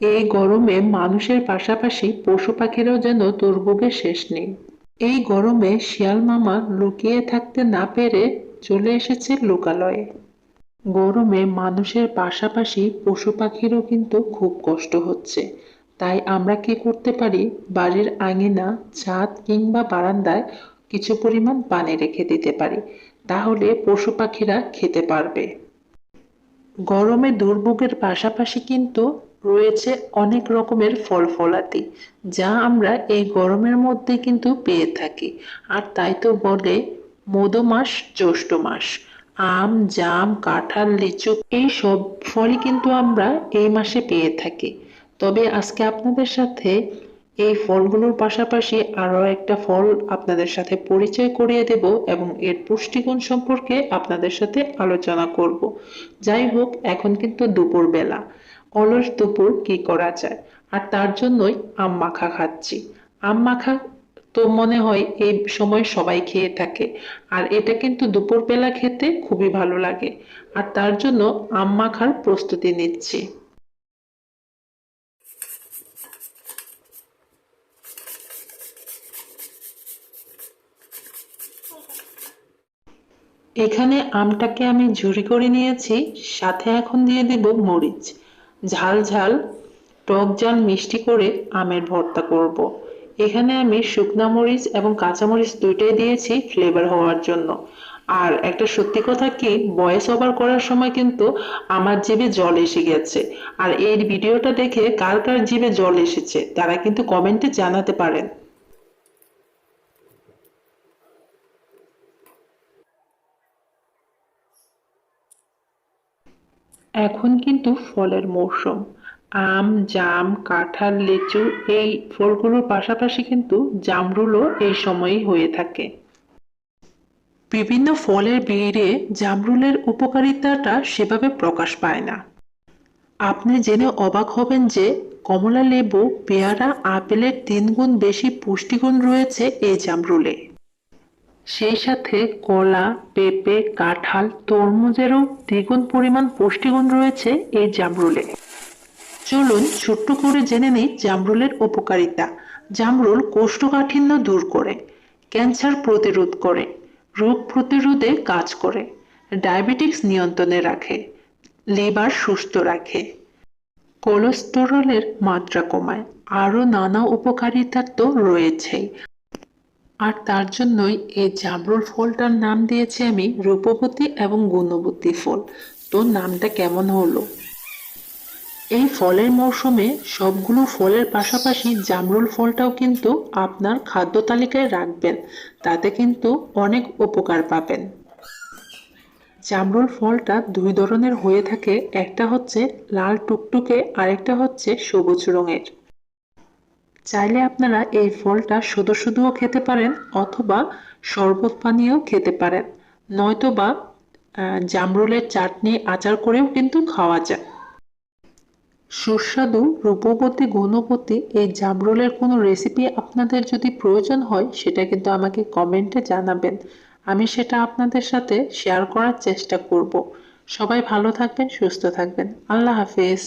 এই গরমে মানুষের পাশাপাশি পশু পাখিরাও যেন দুর্ভোগের শেষ নেই। এই গরমে শিয়াল মামা লুকিয়ে থাকতে না পেরে চলে এসেছে লোকালয়ে। গরমে মানুষের পাশাপাশি পশু পাখিরও কিন্তু খুব কষ্ট হচ্ছে। তাই আমরা কি করতে পারি? বাড়ির আঙিনা, ছাদ কিংবা বারান্দায় কিছু পরিমাণ পানি রেখে দিতে পারি। তাহলে পশু পাখিরা খেতে পারবে। গরমে দুর্ভোগের পাশাপাশি কিন্তু রয়েছে অনেক রকমের ফল ফলাতি যা আমরা এই গরমের মধ্যে কিন্তু পেয়ে থাকি। আর তাই তো বলে মধু মাস জ্যৈষ্ঠ মাস। আম, জাম, কাঁঠাল, লিচু, এই সব ফলই কিন্তু আমরা এই মাসে পেয়ে থাকি। তবে আজকে আপনাদের সাথে এই ফলগুলোর পাশাপাশি আরও একটা ফল আপনাদের সাথে পরিচয় করিয়ে দেব এবং এর পুষ্টিগুণ সম্পর্কে আপনাদের সাথে আলোচনা করব। যাই হোক, এখন কিন্তু দুপুর বেলা অলস দুপুর কি করা যায়? আর তার জন্যই আম মাখা খাচ্ছি। আম মাখা তো মনে হয় এই সময় সবাই খেয়ে থাকে। আর এটা কিন্তু দুপুর দুপুরবেলা খেতে খুবই ভালো লাগে। আর তার জন্য আম মাখার প্রস্তুতি নিচ্ছি। এখানে আমটাকে আমি ঝুরি করে নিয়েছি, সাথে এখন দিয়ে দেব মরিচ। ঝাল ঝাল, টক ঝাল মিষ্টি করে আমের ভর্তা করব। এখানে আমি শুকনা মরিচ এবং কাঁচামরিচ দুইটাই দিয়েছি ফ্লেভার হওয়ার জন্য। আর একটা সত্যি কথা কি ভয়েস ওভার করার সময় কিন্তু আমার জিভে জল এসে গেছে। আর এই ভিডিওটা দেখে কার কার জিভে জল এসেছে, তারা কিন্তু কমেন্টে জানাতে পারেন। এখন কিন্তু ফলের মৌসুম। আম, জাম, কাঁঠাল, লিচু, এই ফলগুলোর পাশাপাশি কিন্তু জামরুলও এই সময়ই হয়ে থাকে। বিভিন্ন ফলের ভিড়ে জামরুলের উপকারিতাটা সেভাবে প্রকাশ পায় না। আপনি জেনে অবাক হবেন যে কমলা লেবু পেয়ারা, আপেলের তিন গুণ বেশি পুষ্টিগুণ রয়েছে এই জামরুলে। সেই সাথে কলা, পেঁপে, কাঁঠাল, তরমুজেরও দ্বিগুণ পরিমাণ পুষ্টিগুণ রয়েছে এই জামরুলে। চলুন ছোট্ট করে জেনে নিই জামরুলের উপকারিতা। জামরুল কোষ্ঠকাঠিন্য দূর করে, ক্যান্সার প্রতিরোধ করে, রোগ প্রতিরোধে কাজ করে, ডায়াবেটিক্স নিয়ন্ত্রণে রাখে, লিভার সুস্থ রাখে। কোলেস্টেরলের মাত্রা কমায়, আরও নানা উপকারিতা তো রয়েছেই। আর তার জন্যই এই জামরুল ফলটার নাম দিয়েছি আমি রূপবতী এবং গুণবতী ফল। তো নামটা কেমন হলো? এই ফলের মৌসুমে সবগুলো ফলের পাশাপাশি জামরুল ফলটাও কিন্তু আপনার খাদ্য তালিকায় রাখবেন। তাতে কিন্তু অনেক উপকার পাবেন। জামরুল ফলটা দুই ধরনের হয়ে থাকে। একটা হচ্ছে লাল টুকটুকে, আরেকটা হচ্ছে সবুজ রঙের। চাইলে আপনারা এই ফলটা শুধু শুধুও খেতে পারেন অথবা শরবত পানিয়েও খেতে পারেন। নয়তো বা জামরুলের চাটনি আচার করেও কিন্তু খাওয়া যায়। সুস্বাদু রূপবতী গুণবতী এই জামরুলের কোনো রেসিপি আপনাদের যদি প্রয়োজন হয়, সেটা কিন্তু আমাকে কমেন্টে জানাবেন। আমি সেটা আপনাদের সাথে শেয়ার করার চেষ্টা করব। সবাই ভালো থাকবেন, সুস্থ থাকবেন। আল্লাহ হাফেজ।